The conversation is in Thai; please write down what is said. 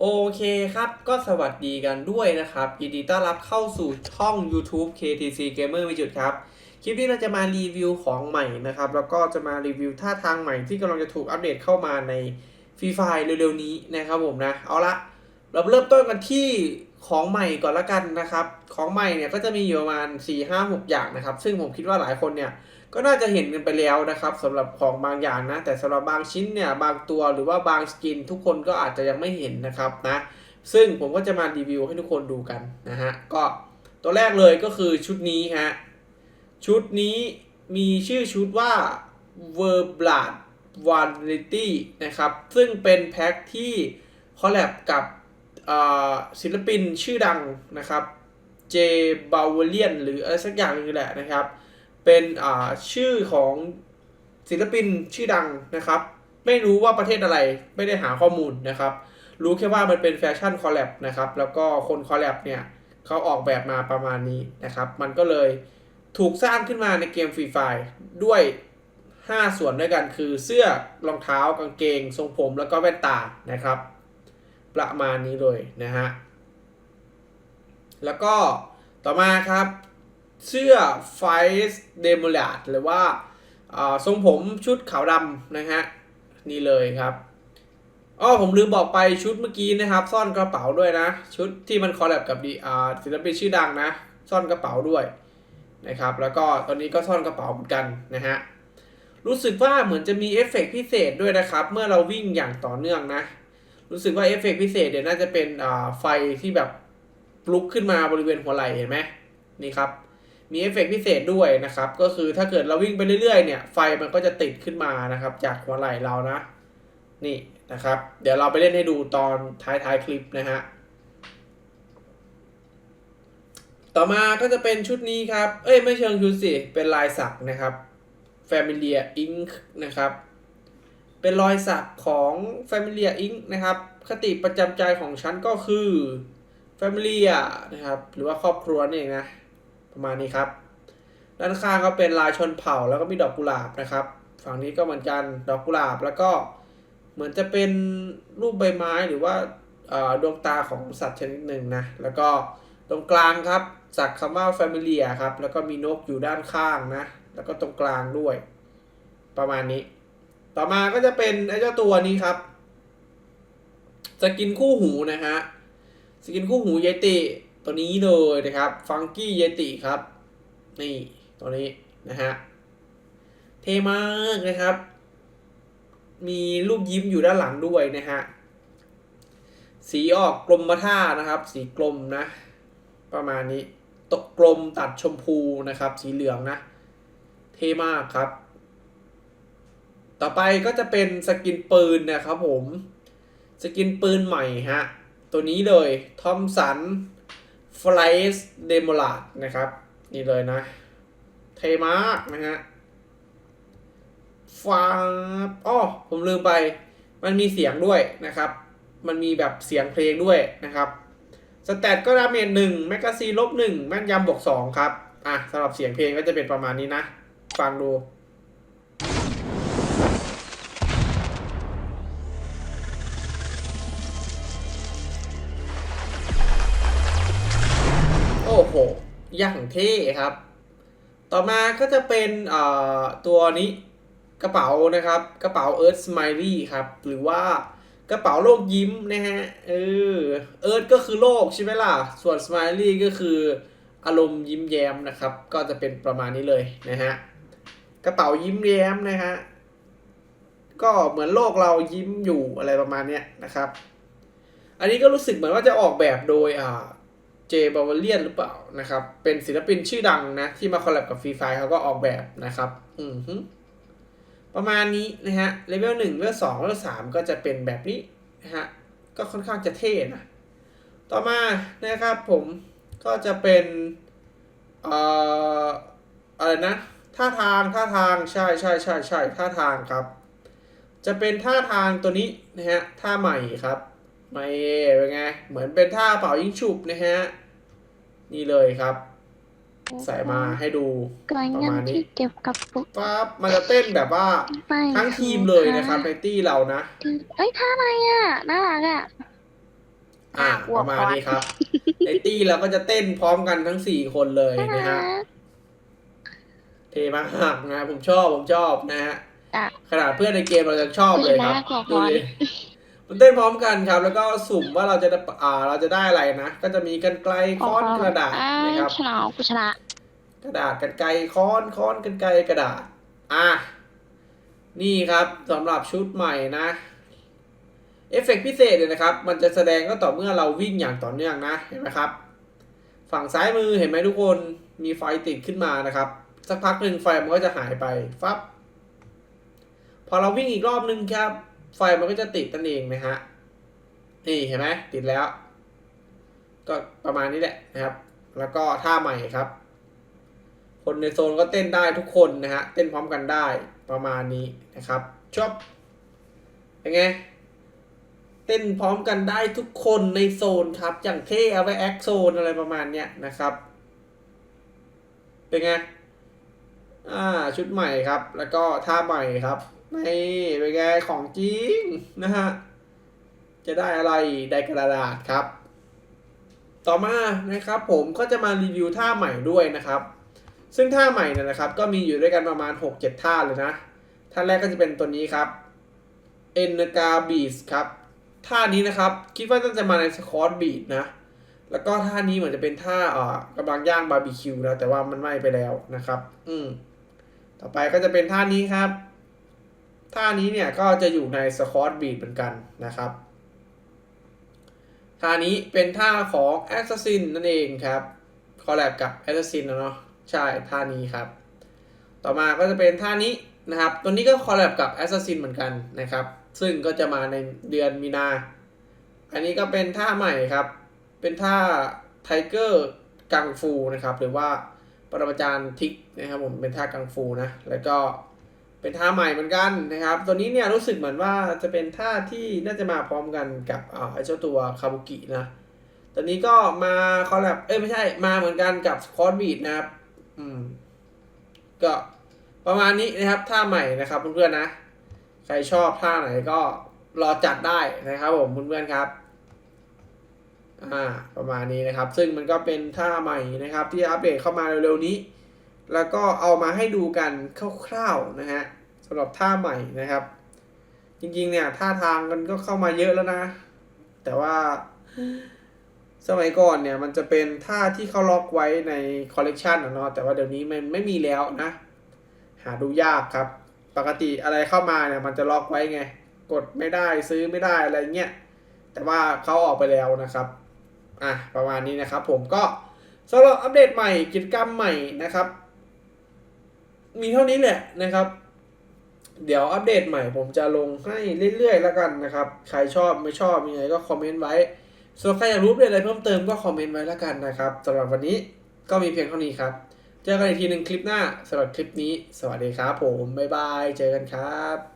โอเคครับ ก็สวัสดีกันด้วยนะครับยินดีต้อนรับเข้าสู่ช่อง YouTube KTC Gamer มีจุดครับ คลิปนี้เราจะมารีวิวของใหม่นะครับ แล้วก็จะมารีวิวท่าทางใหม่ที่กำลังจะถูกอัปเดตเข้ามาในฟรีไฟเร็วๆนี้นะครับผมนะ เอาละเราเริ่มต้นกันที่ ของใหม่ก่อนละกันนะครับ ของใหม่เนี่ยก็จะมีอยู่ประมาณ 4 5 6 อย่างนะครับ ซึ่งผมคิดว่าหลายคนเนี่ยก็น่าจะเห็นกันไปแล้วนะครับสำหรับของบางอย่างนะ แต่สำหรับบางชิ้นเนี่ยบางตัวหรือว่าบางสกิน ทุกคนก็อาจจะยังไม่เห็นนะครับนะซึ่งผมก็จะมารีวิวให้ทุกคนดูกันนะฮะก็ตัวแรกเลยก็คือชุดนี้ฮะชุดนี้มีชื่อชุดว่า v e r b l a d Vanity นะครับ ซึ่งเป็นแพ็คที่คอลแลบกับ ศิลปินชื่อดังนะครับเจบาวเลียนหรืออะไรสักอย่างนึงแหละนะครับ เป็นชื่อของศิลปินชื่อดังนะครับ ไม่รู้ว่าประเทศอะไรไม่ได้หาข้อมูลนะครับ รู้แค่ว่ามันเป็นแฟชั่นคอลแลบนะครับ แล้วก็คนคอลแลบเนี่ยเขาออกแบบมาประมาณนี้นะครับ มันก็เลยถูกสร้างขึ้นมาในเกมฟรีไฟด้วย 5 ส่วนด้วยกันคือเสื้อรองเท้ากางเกง ทรงผมแล้วก็แว่นตานะครับ ประมาณนี้เลยนะฮะ แล้วก็ต่อมาครับเสื้อไฟส์เดโมลาดหรือว่าทรงผมชุดขาวดำนะฮะ นี่เลยครับอ้อผมลืมบอกไปชุดเมื่อกี้นะครับ ซ่อนกระเป๋าด้วยนะ ชุดที่มันคอลแลบกับดีอาศิลปินชื่อดังนะ ซ่อนกระเป๋าด้วยนะครับ แล้วก็ตอนนี้ก็ซ่อนกระเป๋าเหมือนกันนะฮะรู้สึกว่าเหมือนจะมีเอฟเฟกต์พิเศษด้วยนะครับ เมื่อเราวิ่งอย่างต่อเนื่องนะ รู้สึกว่าเอฟเฟกต์พิเศษเดี๋ยวน่าจะเป็นอ่าไฟที่แบบลุกขึ้นมาบริเวณหัวไหล่เห็นไหมนี่ครับ มีเอฟเฟกต์พิเศษด้วยนะครับ ก็คือถ้าเกิดเราวิ่งไปเรื่อยๆเนี่ยไฟมันก็จะติดขึ้นมานะครับ จากหัวไหล่เรานะ นี่นะครับ เดี๋ยวเราไปเล่นให้ดูตอนท้ายๆคลิปนะฮะต่อมาก็จะเป็นชุดนี้ครับ เอ้ยไม่เชิงชุดสิ เป็นลายสักนะครับ Familiar Ink นะครับ เป็นรอยสักของ Familia Ink นะครับ คติประจำใจของฉันก็คือ Familia นะครับ หรือว่าครอบครัวนี่เองนะ ประมาณนี้ครับ ด้านข้างก็เป็นลายชนเผ่าแล้วก็มีดอกกุหลาบนะครับ ฝั่งนี้ก็เหมือนกันดอกกุหลาบแล้วก็เหมือนจะเป็นรูปใบไม้หรือว่าดวงตาของสัตว์ชนิดหนึ่งนะ แล้วก็ตรงกลางครับสักคำว่า Familia ครับ แล้วก็มีนกอยู่ด้านข้างนะ แล้วก็ตรงกลางด้วย ประมาณนี้ ต่อมาก็จะเป็นไอ้เจ้าตัวนี้ครับ สกินคู่หูนะฮะ สกินคู่หูเยติตัวนี้เลยนะครับ ฟังกี้เยติครับ นี่ตัวนี้นะฮะ เท่มากนะครับ มีรูปยิ้มอยู่ด้านหลังด้วยนะฮะ สีออกกลมมาท่านะครับ สีกลมนะ ประมาณนี้ ตกกลมตัดชมพูนะครับ สีเหลืองนะ เท่มากครับ ต่อไปก็จะเป็นสกินปืนนะครับผม สกินปืนใหม่ฮะ ตัวนี้เลยทอมสันฟลายส์เดโมลาดนะครับ นี่เลยนะ เทมากนะฮะฟ้าอ้อผมลืมไป มันมีเสียงด้วยนะครับ มันมีแบบเสียงเพลงด้วยนะครับสแตทก็ดาเมจหนึ่งแมกกาซีลบหนึ่งแม่นยำบวกสองครับ อะสำหรับเสียงเพลงก็จะเป็นประมาณนี้นะ ฟังดู อย่างเท่ครับ ต่อมาก็จะเป็นตัวนี้กระเป๋านะครับ กระเป๋า Earth Smiley ครับ หรือว่ากระเป๋าโลกยิ้มนะฮะ เออ Earth ก็คือโลกใช่ไหมล่ะ ส่วน Smiley ก็คืออารมณ์ยิ้มแย้มนะครับ ก็จะเป็นประมาณนี้เลยนะฮะ กระเป๋ายิ้มแย้มนะฮะ ก็เหมือนโลกเรายิ้มอยู่อะไรประมาณเนี้ยนะครับ อันนี้ก็รู้สึกเหมือนว่าจะออกแบบโดยอ่า เจบาวเลียนหรือเปล่านะครับ เป็นศิลปินชื่อดังนะ ที่มาคอลแลบกับฟรีไฟเขาก็ออกแบบนะครับ อือฮึประมาณนี้นะฮะเลเวลหนึ่งเลเวลสองเลเวลสามก็จะเป็นแบบนี้นะฮะก็ค่อนข้างจะเท่นะ ต่อมานะครับผมก็จะเป็นเอ่ออะไรนะท่าทางท่าทางใช่ใช่ใช่ใช่ท่าทางครับ จะเป็นท่าทางตัวนี้นะฮะท่าใหม่ครับ ไม่เป็นไง เหมือนเป็นท่าเป่ายิงฉุบนะฮะ นี่เลยครับ ใส่มาให้ดูก่อนประยังมาณนี้ที่เก็บกระปุกปั๊บมันจะเต้นแบบว่าไปทั้งทีมเลยนะครับในตี้เรานะเอ้ยท่าอะไรอะน่ารักอะอ่ากลัวประมาณคอร์สนี้ครับในตี้เราก็จะเต้นพร้อมกันทั้งสี่คนเลยนะฮะเท่มากนะผมชอบผมชอบนะฮะอะขนาดเพื่อนในเกมเรายังชอบเลยครับชนะขอพรดูดิมัน เต้นพร้อมกันครับ แล้วก็สุ่มว่าเราจะได้อ่าเราจะได้อะไรนะ ก็จะมีกันไกลค้อนกระดาษอ่นะครับชนะกูชนะ กระดาษกันไกลค้อนค้อนกันไกลกระดาษ อะ นี่ครับสำหรับชุดใหม่นะเอฟเฟกต์พิเศษเนี่ยนะครับ มันจะแสดงก็ต่อเมื่อเราวิ่งอย่างต่อเนื่องนะ เห็นไหมครับ ฝั่งซ้ายมือเห็นไหมทุกคน มีไฟติดขึ้นมานะครับ สักพักหนึ่งไฟมันก็จะหายไป ฟับ พอเราวิ่งอีกรอบนึงครับ ไฟมันก็จะติดนั่นเองนะฮะ นี่เห็นไหมติดแล้ว ก็ประมาณนี้แหละนะครับ แล้วก็ท่าใหม่ครับ คนในโซนก็เต้นได้ทุกคนนะฮะ เต้นพร้อมกันได้ประมาณนี้นะครับจบเป็นไง เต้นพร้อมกันได้ทุกคนในโซนครับ อย่างเท่เอาไว้แอคโซนอะไรประมาณเนี้ยนะครับ เป็นไง อ่าชุดใหม่ครับ แล้วก็ท่าใหม่ครับ นี่เป็นไงของจริงนะฮะ จะได้อะไรได้กระดาษครับ ต่อมานะครับผมก็จะมารีวิวท่าใหม่ด้วยนะครับ ซึ่งท่าใหม่เนี่ยนะครับ ก็มีอยู่ด้วยกันประมาณ 6-7 ท่าเลยนะ ท่าแรกก็จะเป็นตัวนี้ครับเอนกาบีสครับท่านี้นะครับ คิดว่าน่าจะมาในสคอตบีดนะ แล้วก็ท่านี้เหมือนจะเป็นท่าเอ่อกำลังย่างบาร์บีคิวนะแต่ว่ามันไหม้ไปแล้วนะครับ อืมต่อไปก็จะเป็นท่านี้ครับ ท่านี้เนี่ยก็จะอยู่ในสคอตบีดเหมือนกันนะครับ ท่านี้เป็นท่าของ Assassin นั่นเองครับคอลแลบกับ Assassin นะเนาะใช่ท่านี้ครับ ต่อมาก็จะเป็นท่านี้นะครับ ตัวนี้ก็คอลแลบกับ Assassin เหมือนกันนะครับ ซึ่งก็จะมาในเดือนมีนา อันนี้ก็เป็นท่าใหม่ครับ เป็นท่าไทเกอร์กังฟูนะครับ หรือว่าปรมาจารย์ทิกนะครับผมเป็นท่ากังฟูนะ แล้วก็ เป็นท่าใหม่เหมือนกันนะครับ ตัวนี้เนี่ยรู้สึกเหมือนว่าจะเป็นท่าที่น่าจะมาพร้อมกันกับอ่าไอ้เจ้าตัวคาบุกินะ ตัวนี้ก็มาคอลแลบเอ้ยไม่ใช่มาเหมือนกันกับคอร์สบีดนะครับ อืม ก็ประมาณนี้นะครับท่าใหม่นะครับเพื่อนๆนะ ใครชอบท่าไหนก็รอจัดได้นะครับผมเพื่อนๆครับอ่าประมาณนี้นะครับ ซึ่งมันก็เป็นท่าใหม่นะครับ ที่อัปเดตเข้ามาเร็วๆนี้ แล้วก็เอามาให้ดูกันคร่าวๆนะฮะ สำหรับท่าใหม่นะครับ จริงๆ เนี่ยท่าทางมันก็เข้ามาเยอะแล้วนะ แต่ว่าสมัยก่อนเนี่ยมันจะเป็นท่าที่เขาล็อกไว้ในคอลเลกชันอะเนาะแต่ว่าเดี๋ยวนี้มันไม่มีแล้วนะ หาดูยากครับ ปกติอะไรเข้ามาเนี่ยมันจะล็อกไว้ไง กดไม่ได้ซื้อไม่ได้อะไรเงี้ยแต่ว่าเขาออกไปแล้วนะครับอะประมาณนี้นะครับ ผมก็สำหรับอัปเดตใหม่กิจกรรมใหม่นะครับ มีเท่านี้แหละนะครับ เดี๋ยวอัปเดตใหม่ผมจะลงให้เรื่อยๆแล้วกันนะครับ ใครชอบไม่ชอบยังไงก็คอมเมนต์ไว้ ส่วนใครอยากรู้ประเด็นอะไรเพิ่มเติมก็คอมเมนต์ไว้แล้วกันนะครับสำหรับวันนี้ก็มีเพียงเท่านี้ครับ เจอกันอีกทีหนึ่งคลิปหน้าสำหรับคลิปนี้ สวัสดีครับผม บ๊ายบาย เจอกันครับ